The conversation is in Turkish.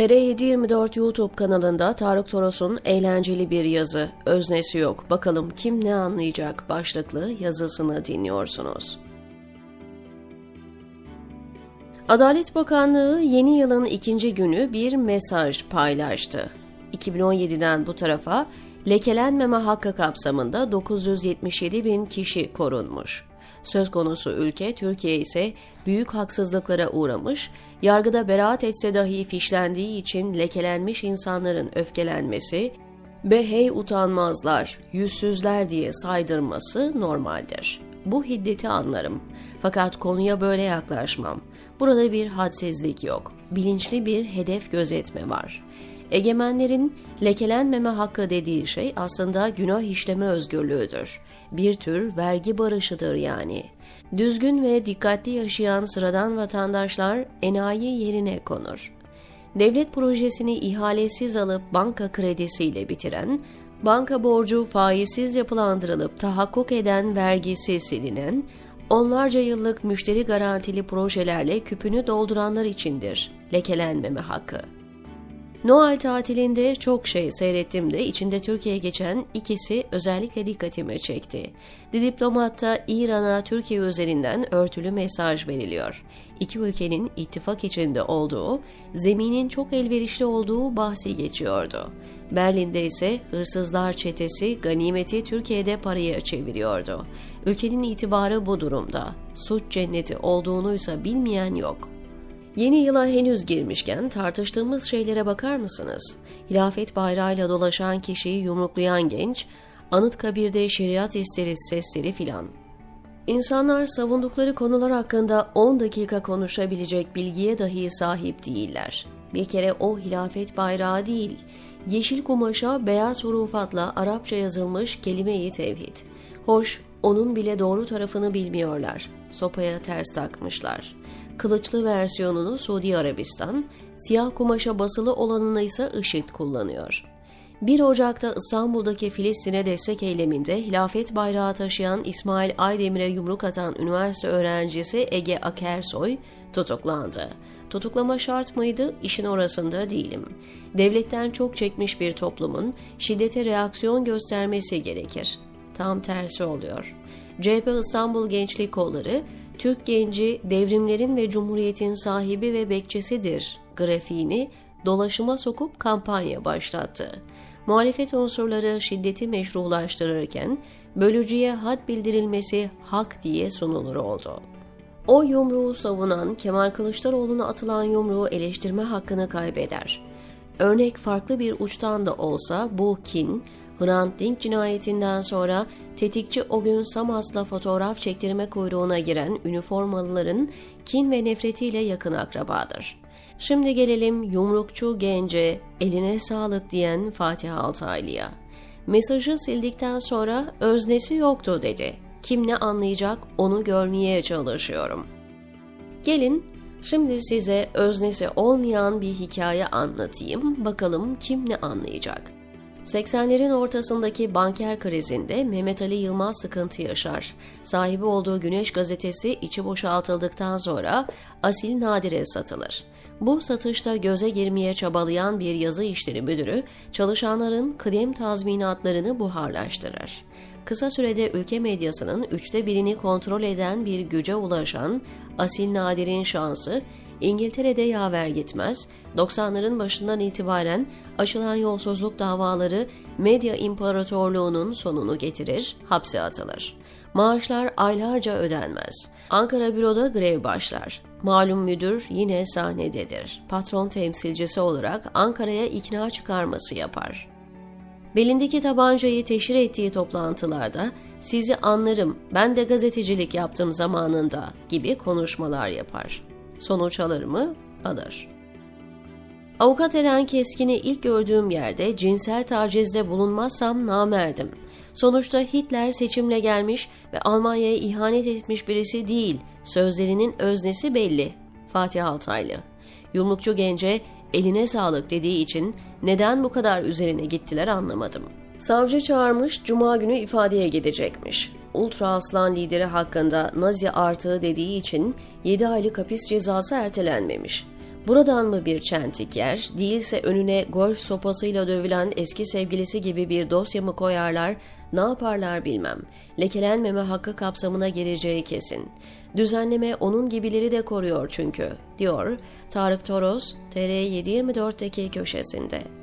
TR724 YouTube kanalında Tarık Toros'un eğlenceli bir yazı, öznesi yok, bakalım kim ne anlayacak başlıklı yazısını dinliyorsunuz. Adalet Bakanlığı yeni yılın ikinci günü bir mesaj paylaştı. 2017'den bu tarafa lekelenmeme hakkı kapsamında 977 bin kişi korunmuş. Söz konusu ülke Türkiye ise büyük haksızlıklara uğramış, yargıda beraat etse dahi fişlendiği için lekelenmiş insanların öfkelenmesi ve hey utanmazlar, yüzsüzler diye saydırması normaldir. Bu hiddeti anlarım. Fakat konuya böyle yaklaşmam. Burada bir hadsizlik yok. Bilinçli bir hedef gözetme var. Egemenlerin lekelenmeme hakkı dediği şey aslında günah işleme özgürlüğüdür. Bir tür vergi barışıdır yani. Düzgün ve dikkatli yaşayan sıradan vatandaşlar enayi yerine konur. Devlet projesini ihalesiz alıp banka kredisiyle bitiren, banka borcu faizsiz yapılandırılıp tahakkuk eden vergisi silinen, onlarca yıllık müşteri garantili projelerle küpünü dolduranlar içindir lekelenmeme hakkı. Noel tatilinde çok şey seyrettim de içinde Türkiye geçen ikisi özellikle dikkatimi çekti. The Diplomat'ta İran'a Türkiye üzerinden örtülü mesaj veriliyor. İki ülkenin ittifak içinde olduğu, zeminin çok elverişli olduğu bahsi geçiyordu. Berlin'de ise hırsızlar çetesi ganimeti Türkiye'de paraya çeviriyordu. Ülkenin itibarı bu durumda. Suç cenneti olduğunuysa bilmeyen yok. Yeni yıla henüz girmişken tartıştığımız şeylere bakar mısınız? Hilafet bayrağıyla dolaşan kişiyi yumruklayan genç, Anıtkabir'de şeriat isteriz sesleri filan. İnsanlar savundukları konular hakkında 10 dakika konuşabilecek bilgiye dahi sahip değiller. Bir kere o hilafet bayrağı değil, yeşil kumaşa beyaz hurufatla Arapça yazılmış kelime-i tevhid. Hoş, onun bile doğru tarafını bilmiyorlar. Sopaya ters takmışlar. Kılıçlı versiyonunu Suudi Arabistan, siyah kumaşa basılı olanını ise IŞİD kullanıyor. 1 Ocak'ta İstanbul'daki Filistin'e destek eyleminde hilafet bayrağı taşıyan İsmail Aydemir'e yumruk atan üniversite öğrencisi Ege Akersoy tutuklandı. Tutuklama şart mıydı? İşin orasında değilim. Devletten çok çekmiş bir toplumun şiddete reaksiyon göstermesi gerekir. Tam tersi oluyor. CHP İstanbul Gençlik Kolları Türk genci devrimlerin ve cumhuriyetin sahibi ve bekçisidir grafiğini dolaşıma sokup kampanya başlattı. Muhalefet unsurları şiddeti meşrulaştırırken bölücüye had bildirilmesi hak diye sunulur oldu. O yumruğu savunan Kemal Kılıçdaroğlu'na atılan yumruğu eleştirme hakkını kaybeder. Örnek farklı bir uçtan da olsa bu kin, Hrant Dink cinayetinden sonra tetikçi o gün Samas'la fotoğraf çektirme kuyruğuna giren üniformalıların kin ve nefretiyle yakın akrabadır. Şimdi gelelim yumrukçu gence, eline sağlık diyen Fatih Altaylı'ya. Mesajı sildikten sonra öznesi yoktu dedi. Kim ne anlayacak onu görmeye çalışıyorum. Gelin şimdi size öznesi olmayan bir hikaye anlatayım. Bakalım kim ne anlayacak. 80'lerin ortasındaki banker krizinde Mehmet Ali Yılmaz sıkıntı yaşar. Sahibi olduğu Güneş gazetesi içi boşaltıldıktan sonra Asil Nadir'e satılır. Bu satışta göze girmeye çabalayan bir yazı işleri müdürü çalışanların kıdem tazminatlarını buharlaştırır. Kısa sürede ülke medyasının üçte birini kontrol eden bir güce ulaşan Asil Nadir'in şansı İngiltere'de yaver gitmez, 90'ların başından itibaren açılan yolsuzluk davaları medya imparatorluğunun sonunu getirir, hapse atılır. Maaşlar aylarca ödenmez. Ankara büroda grev başlar. Malum müdür yine sahnededir. Patron temsilcisi olarak Ankara'ya ikna çıkarması yapar. Belindeki tabancayı teşhir ettiği toplantılarda sizi anlarım ben de gazetecilik yaptım zamanında gibi konuşmalar yapar. Sonuç alır mı? Alır. Avukat Eren Keskin'i ilk gördüğüm yerde cinsel tacizde bulunmazsam namerdim. Sonuçta Hitler seçimle gelmiş ve Almanya'ya ihanet etmiş birisi değil. Sözlerinin öznesi belli. Fatih Altaylı. Yumrukçu gence eline sağlık dediği için neden bu kadar üzerine gittiler anlamadım. Savcı çağırmış, cuma günü ifadeye gidecekmiş. Ultra Aslan lideri hakkında Nazi artığı dediği için 7 aylık hapis cezası ertelenmemiş. Buradan mı bir çentik yer, değilse önüne golf sopasıyla dövülen eski sevgilisi gibi bir dosya mı koyarlar, ne yaparlar bilmem. Lekelenmeme hakkı kapsamına gireceği kesin. Düzenleme onun gibileri de koruyor çünkü, diyor Tarık Toros, TR724'deki köşesinde.